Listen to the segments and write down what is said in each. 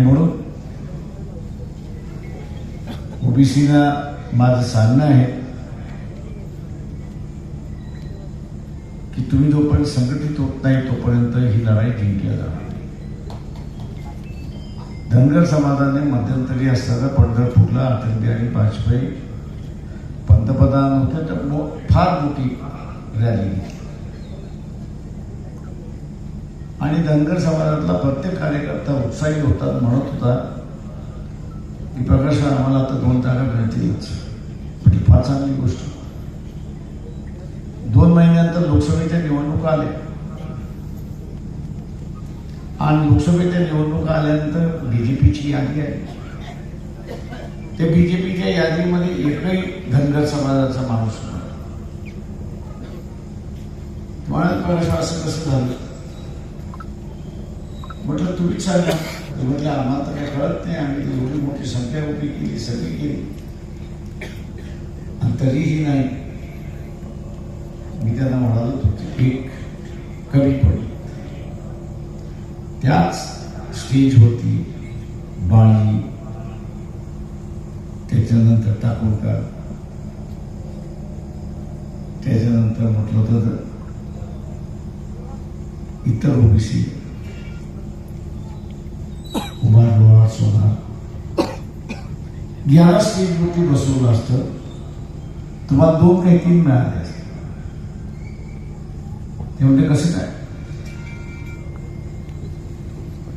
आणि म्हणून ओबीसीना माझं सांगणं आहे की तुम्ही जोपर्यंत संघटित होत नाही तोपर्यंत ही लढाई जिंकली जाणार धनगर समाजाने मध्यंतरी असताना पंढरपूरला अटल बिहारी वाजपेयी पंतप्रधान होते तर फार मोठी रॅली. आणि धनगर समाजातला प्रत्येक कार्यकर्ता उत्साही होता म्हणत होता की प्रकाश आम्हाला आता दोन जागा मिळतीलच. पण ही फार चांगली गोष्ट. दोन महिन्यानंतर लोकसभेच्या निवडणुका आल्या. आणि लोकसभेच्या निवडणुका आल्यानंतर बीजेपीची यादी आहे. त्या बीजेपीच्या यादीमध्ये एकही धनगर समाजाचा माणूस नाही म्हणाल प्रकाश असं कसं झालं? म्हटलं तुम्हीच सांगा. म्हटलं आम्हाला तर काही कळत नाही. आम्ही एवढी मोठी संख्या उभी केली सगळी केली. आणि तरीही नाही मी त्यांना म्हणालो होतो एक कमी पडली. त्याच स्टेजवरती बाळी त्याच्यानंतर टाकोळकर त्याच्यानंतर म्हटलं तर इतर ओबीसी या स्टेजवरती बसवलं असतं तुम्हाला दोन काही तीन मिळाले ते म्हणजे कसं काय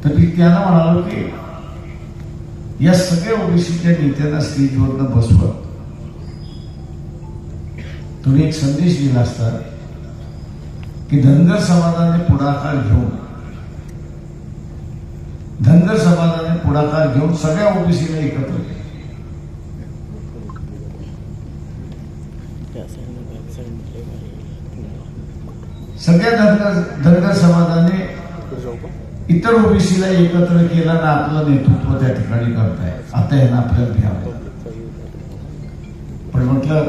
तर मी त्यांना म्हणालो की या सगळ्या ओबीसीच्या नेत्यांना स्टेजवरनं बसवत तुम्ही एक संदेश दिला असता की धनगर समाजाने पुढाकार घेऊन धनगर समाजाने पुढाकार घेऊन सगळ्या ओबीसीला एकत्र केलं सगळ्या धनगर धनगर समाजाने इतर ओबीसीला एकत्र केलं ना आपलं नेतृत्व त्या ठिकाणी करताय. आता यांना आपल्याला घ्यावं पण म्हटलं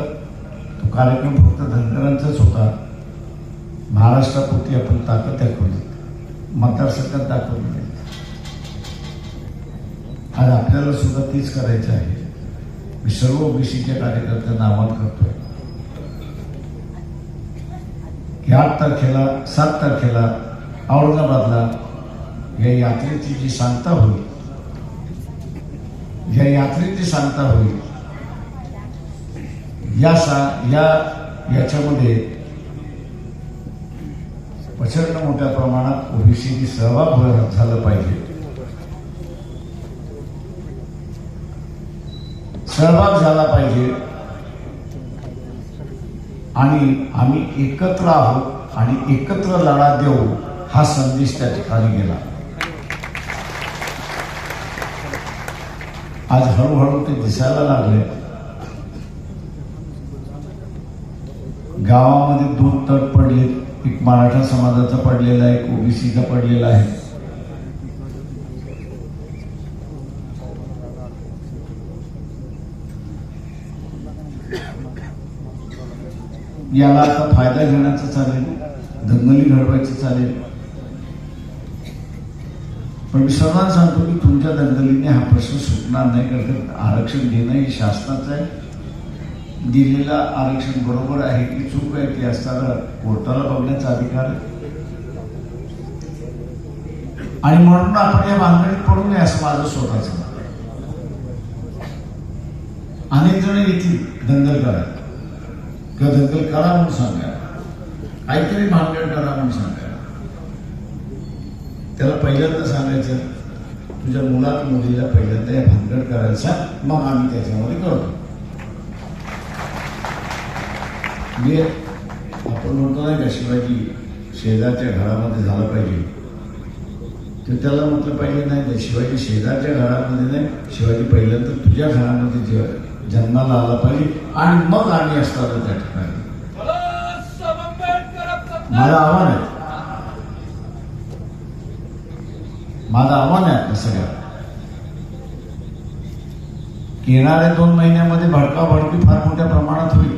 तो कार्यक्रम फक्त धनगरांचाच होता. महाराष्ट्रापुरती आपण ताकद दाखवली मतदारसंघात दाखवली आज आपल्याला सुद्धा तीच करायचं आहे. मी सर्व ओबीसीच्या कार्यकर्त्यांना आवाहन करतोय की आठ तारखेला सात तारखेला औरंगाबादला या यात्रेची जी सांगता होईल या यात्रेची सांगता होईल या सा या याच्यामध्ये प्रचंड मोठ्या प्रमाणात ओबीसीची सहभाग झालं पाहिजे. सहभाग झाला पाहिजे. आणि आम्ही एकत्र आहोत आणि एकत्र लढा देऊ हा संदेश त्या ठिकाणी गेला. आज हळूहळू ते दिसायला लागले. गावामध्ये दोन तट पडले एक मराठा समाजाचा पडलेला आहे एक ओबीसीचा पडलेला आहे. याला आता फायदा घेण्याचं चालेल दंगली घडवायचं चालेल. पण मी सर्वांना सांगतो की तुमच्या दंगलीने हा प्रश्न सुटणार नाही कारण आरक्षण घेणं हे शासनाचं आहे. दिलेलं आरक्षण बरोबर आहे की चूक आहे ती असताना कोर्टाला बघण्याचा अधिकार आहे. आणि म्हणून आपण या भानगडीत पडू नये असं माझं स्वतःच अनेक जण येतील दंगल करायला किंवा करा म्हणून सांगा काहीतरी भानगड करा म्हणून सांगा त्याला पहिल्यांदा सांगायचं तुझ्या मुलात मुलीला पहिल्यांदा या भानगड करायला मग आम्ही त्याच्यामध्ये करतो म्हणजे आपण म्हणतो नाही का शिवाजी शेजारच्या घरामध्ये झालं पाहिजे. तर त्याला म्हटलं पाहिजे नाही शिवाजी शेजारच्या घरामध्ये नाही शिवाजी पहिल्यांदा तुझ्या घरामध्ये जे- जन्माला आला पाहिजे आणि मग आम्ही असताना त्या ठिकाणी. माझं आव्हान आहे. माझं आव्हान आहे आपल्या सगळ्या येणाऱ्या दोन महिन्यामध्ये भडका भडकी फार मोठ्या प्रमाणात होईल.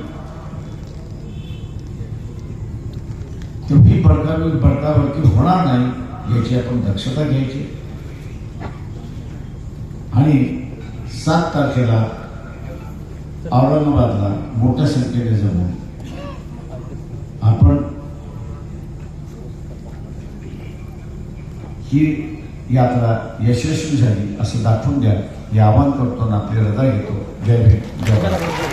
तेवढी भडकावी भडका भडकी होणार नाही याची आपण दक्षता घ्यायची. आणि सात तारखेला औरंगाबादला मोठ्या संख्येने जमून आपण ही यात्रा यशस्वी झाली असं दाखवून द्या. हे आवाहन करतो ना आपली रजा घेतो. जय भेट जय